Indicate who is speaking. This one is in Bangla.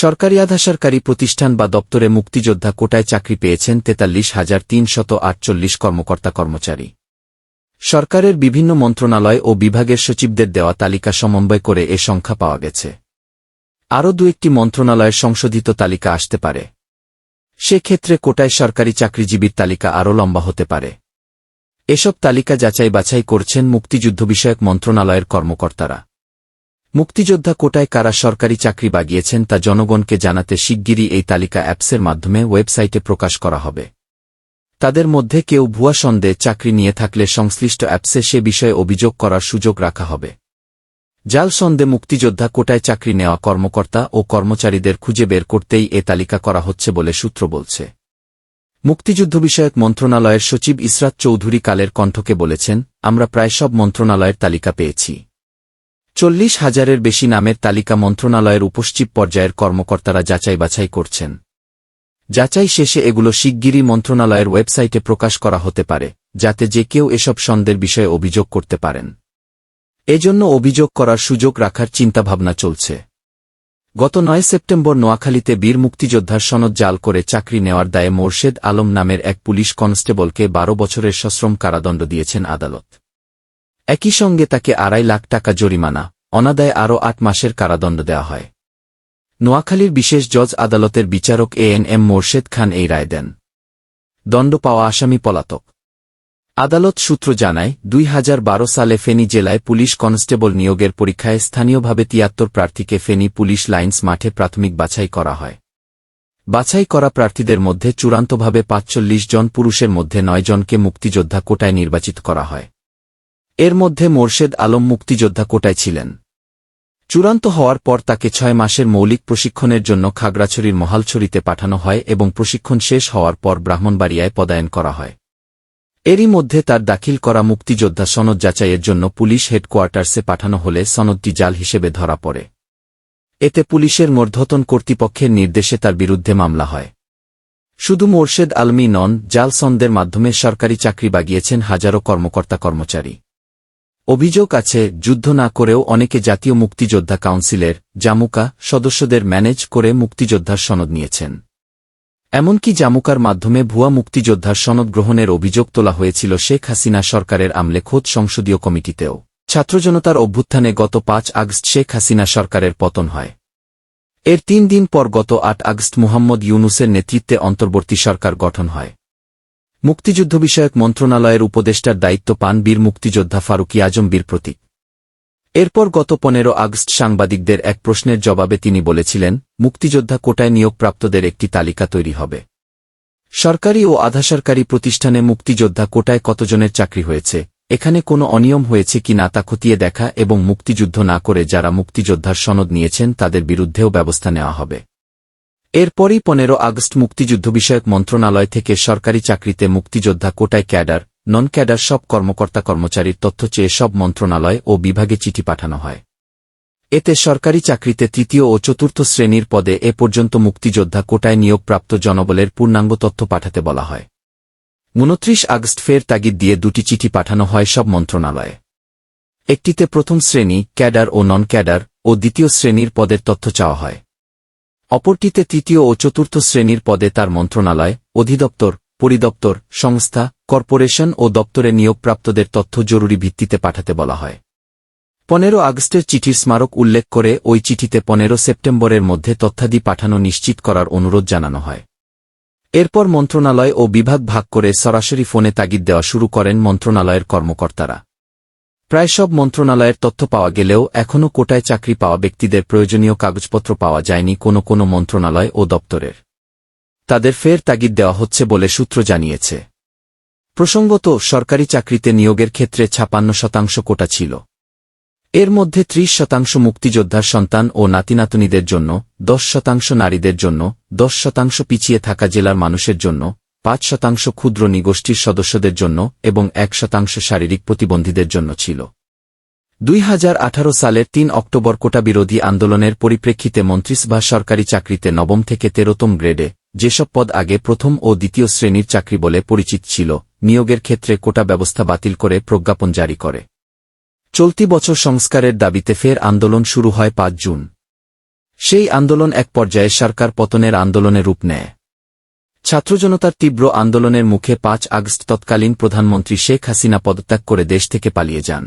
Speaker 1: সরকারি আধাসরকারি প্রতিষ্ঠান বা দপ্তরে মুক্তিযোদ্ধা কোটায় চাকরি পেয়েছেন তেতাল্লিশ হাজার তিনশত আটচল্লিশ কর্মকর্তা কর্মচারী। সরকারের বিভিন্ন মন্ত্রণালয় ও বিভাগের সচিবদের দেওয়া তালিকা সমন্বয় করে এ সংখ্যা পাওয়া গেছে। আরও দু একটি মন্ত্রণালয়ের সংশোধিত তালিকা আসতে পারে। সেক্ষেত্রে কোটায় সরকারি চাকরিজীবীর তালিকা আরও লম্বা হতে পারে। এসব তালিকা যাচাই বাছাই করছেন মুক্তিযুদ্ধ বিষয়ক মন্ত্রণালয়ের কর্মকর্তারা। মুক্তিযোদ্ধা কোটায় কারা সরকারি চাকরি বাগিয়েছেন তা জনগণকে জানাতে শিগগিরই এই তালিকা অ্যাপসের মাধ্যমে ওয়েবসাইটে প্রকাশ করা হবে। তাদের মধ্যে কেউ ভুয়া সন্দেহে চাকরি নিয়ে থাকলে সংশ্লিষ্ট অ্যাপসে সে বিষয়ে অভিযোগ করার সুযোগ রাখা হবে। জাল সন্দে মুক্তিযোদ্ধা কোটায় চাকরি নেওয়া কর্মকর্তা ও কর্মচারীদের খুঁজে বের করতেই এ তালিকা করা হচ্ছে বলে সূত্র বলছে। মুক্তিযুদ্ধ বিষয়ক মন্ত্রণালয়ের সচিব ইসরাত চৌধুরী কালের কণ্ঠকে বলেছেন, আমরা প্রায় সব মন্ত্রণালয়ের তালিকা পেয়েছি। চল্লিশ হাজারের বেশি নামের তালিকা মন্ত্রণালয়ের উপসচিব পর্যায়ের কর্মকর্তারা যাচাই বাছাই করছেন। যাচাই শেষে এগুলো শিগগিরই মন্ত্রণালয়ের ওয়েবসাইটে প্রকাশ করা হতে পারে, যাতে যে কেউ এসব সন্দের বিষয়ে অভিযোগ করতে পারেন। এজন্য অভিযোগ করার সুযোগ রাখার চিন্তাভাবনা চলছে। গত নয় সেপ্টেম্বর নোয়াখালীতে বীর মুক্তিযোদ্ধার সনদ জাল করে চাকরি নেওয়ার দায়ে মোর্শেদ আলম নামের এক পুলিশ কনস্টেবলকে বারো বছরের সশ্রম কারাদণ্ড দিয়েছেন আদালত। একই সঙ্গে তাকে আড়াই লাখ টাকা জরিমানা, অনাদায়ে আরও আট মাসের কারাদণ্ড দেওয়া হয়। নোয়াখালীর বিশেষ জজ আদালতের বিচারক A N M Morshed Khan এই রায় দেন। দণ্ড পাওয়া আসামি পলাতক। আদালত সূত্র জানায়, দুই হাজার বারো সালে ফেনী জেলায় পুলিশ কনস্টেবল নিয়োগের পরীক্ষায় স্থানীয়ভাবে তিয়াত্তর প্রার্থীকে ফেনী পুলিশ লাইন্স মাঠে প্রাথমিক বাছাই করা হয়। বাছাই করা প্রার্থীদের মধ্যে চূড়ান্তভাবে পাঁচচল্লিশ জন পুরুষের মধ্যে নয় জনকে মুক্তিযোদ্ধা কোটায় নির্বাচিত করা হয়। এর মধ্যে মোর্শেদ আলম মুক্তিযোদ্ধা কোটায় ছিলেন। চূড়ান্ত হওয়ার পর তাকে ছয় মাসের মৌলিক প্রশিক্ষণের জন্য খাগড়াছড়ির মহালছড়িতে পাঠানো হয় এবং প্রশিক্ষণ শেষ হওয়ার পর ব্রাহ্মণবাড়িয়ায় পদায়ন করা হয়। এরই মধ্যে তার দাখিল করা মুক্তিযোদ্ধা সনদ যাচাইয়ের জন্য পুলিশ হেডকোয়ার্টার্সে পাঠানো হলে সনদটি জাল হিসেবে ধরা পড়ে। এতে পুলিশের মর্ধতন কর্তৃপক্ষের নির্দেশে তার বিরুদ্ধে মামলা হয়। শুধু মোর্শেদ আলমি নন, জাল সন্দের মাধ্যমে সরকারি চাকরি বাগিয়েছেন হাজারো কর্মকর্তা কর্মচারী অভিযোগ আছে, যুদ্ধ না করেও অনেকে জাতীয় মুক্তিযোদ্ধা কাউন্সিলের, জামুকা, সদস্যদের ম্যানেজ করে মুক্তিযোদ্ধার সনদ নিয়েছেন। এমনকি জামুকার মাধ্যমে ভুয়া মুক্তিযোদ্ধার সনদ গ্রহণের অভিযোগ তোলা হয়েছিল শেখ হাসিনা সরকারের আমলে খোদ সংসদীয় কমিটিতেও। ছাত্রজনতার অভ্যুত্থানে গত পাঁচ আগস্ট শেখ হাসিনা সরকারের পতন হয়। এর তিন দিন পর গত আট আগস্ট মুহাম্মদ ইউনুসের নেতৃত্বে অন্তর্বর্তী সরকার গঠন হয়। মুক্তিযুদ্ধ বিষয়ক মন্ত্রণালয়ের উপদেষ্টার দায়িত্ব পান বীর মুক্তিযোদ্ধা ফারুকি আজম বীর প্রতীক। এরপর গত পনেরো আগস্ট সাংবাদিকদের এক প্রশ্নের জবাবে তিনি বলেছিলেন, মুক্তিযোদ্ধা কোটায় নিয়োগপ্রাপ্তদের একটি তালিকা তৈরি হবে। সরকারি ও আধাসরকারি প্রতিষ্ঠানে মুক্তিযোদ্ধা কোটায় কতজনের চাকরি হয়েছে, এখানে কোনো অনিয়ম হয়েছে কি না তা খতিয়ে দেখা এবং মুক্তিযুদ্ধ না করে যারা মুক্তিযোদ্ধার সনদ নিয়েছেন তাদের বিরুদ্ধেও ব্যবস্থা নেওয়া হবে। এরপরই পনেরো আগস্ট মুক্তিযুদ্ধ বিষয়ক মন্ত্রণালয় থেকে সরকারি চাকরিতে মুক্তিযোদ্ধা কোটায় ক্যাডার নন ক্যাডার সব কর্মকর্তা কর্মচারীর তথ্য চেয়ে সব মন্ত্রণালয় ও বিভাগে চিঠি পাঠানো হয়। এতে সরকারি চাকরিতে তৃতীয় ও চতুর্থ শ্রেণির পদে এ পর্যন্ত মুক্তিযোদ্ধা কোটায় নিয়োগপ্রাপ্ত জনবলের পূর্ণাঙ্গ তথ্য পাঠাতে বলা হয়। উনত্রিশ আগস্ট ফের তাগিদ দিয়ে দুটি চিঠি পাঠানো হয় সব মন্ত্রণালয়ে। একটিতে প্রথম শ্রেণি ক্যাডার ও নন ক্যাডার ও দ্বিতীয় শ্রেণির পদের তথ্য চাওয়া হয়। অপরটিতে তৃতীয় ও চতুর্থ শ্রেণির পদে তার মন্ত্রণালয়, অধিদপ্তর, পরিদপ্তর, সংস্থা, কর্পোরেশন ও দপ্তরে নিয়োগপ্রাপ্তদের তথ্য জরুরি ভিত্তিতে পাঠাতে বলা হয়। পনেরো আগস্টের চিঠির স্মারক উল্লেখ করে ওই চিঠিতে পনেরো সেপ্টেম্বরের মধ্যে তথ্যাদি পাঠানো নিশ্চিত করার অনুরোধ জানানো হয়। এরপর মন্ত্রণালয় ও বিভাগ ভাগ করে সরাসরি ফোনে তাগিদ দেওয়া শুরু করেন মন্ত্রণালয়ের কর্মকর্তারা। প্রায় সব মন্ত্রণালয়ের তথ্য পাওয়া গেলেও এখনও কোটায় চাকরি পাওয়া ব্যক্তিদের প্রয়োজনীয় কাগজপত্র পাওয়া যায়নি কোনো কোনো মন্ত্রণালয় ও দপ্তরের। তাদের ফের তাগিদ দেওয়া হচ্ছে বলে সূত্র জানিয়েছে। প্রসঙ্গত, সরকারি চাকরিতে নিয়োগের ক্ষেত্রে ছাপান্ন শতাংশ কোটা ছিল। এর মধ্যে ত্রিশ শতাংশ মুক্তিযোদ্ধার সন্তান ও নাতিনাতনিদের জন্য, দশ শতাংশ নারীদের জন্য, দশ শতাংশ পিছিয়ে থাকা জেলার মানুষের জন্য পাঁচ শতাংশ ক্ষুদ্র নিগোষ্ঠীর সদস্যদের জন্য এবং এক শতাংশ শারীরিক প্রতিবন্ধীদের জন্য ছিল। দুই সালের তিন অক্টোবর কোটা বিরোধী আন্দোলনের পরিপ্রেক্ষিতে মন্ত্রিসভা সরকারি চাকরিতে নবম থেকে তেরোতম গ্রেডে যেসব পদ আগে প্রথম ও দ্বিতীয় শ্রেণির চাকরি বলে পরিচিত ছিল, নিয়োগের ক্ষেত্রে কোটা ব্যবস্থা বাতিল করে প্রজ্ঞাপন জারি করে। চলতি বছর সংস্কারের দাবিতে ফের আন্দোলন শুরু হয় পাঁচ জুন। সেই আন্দোলন এক পর্যায়ে সরকার পতনের আন্দোলনে রূপ নেয়। ছাত্রজনতার তীব্র আন্দোলনের মুখে পাঁচ আগস্ট তৎকালীন প্রধানমন্ত্রী শেখ হাসিনা পদত্যাগ করে দেশ থেকে পালিয়ে যান।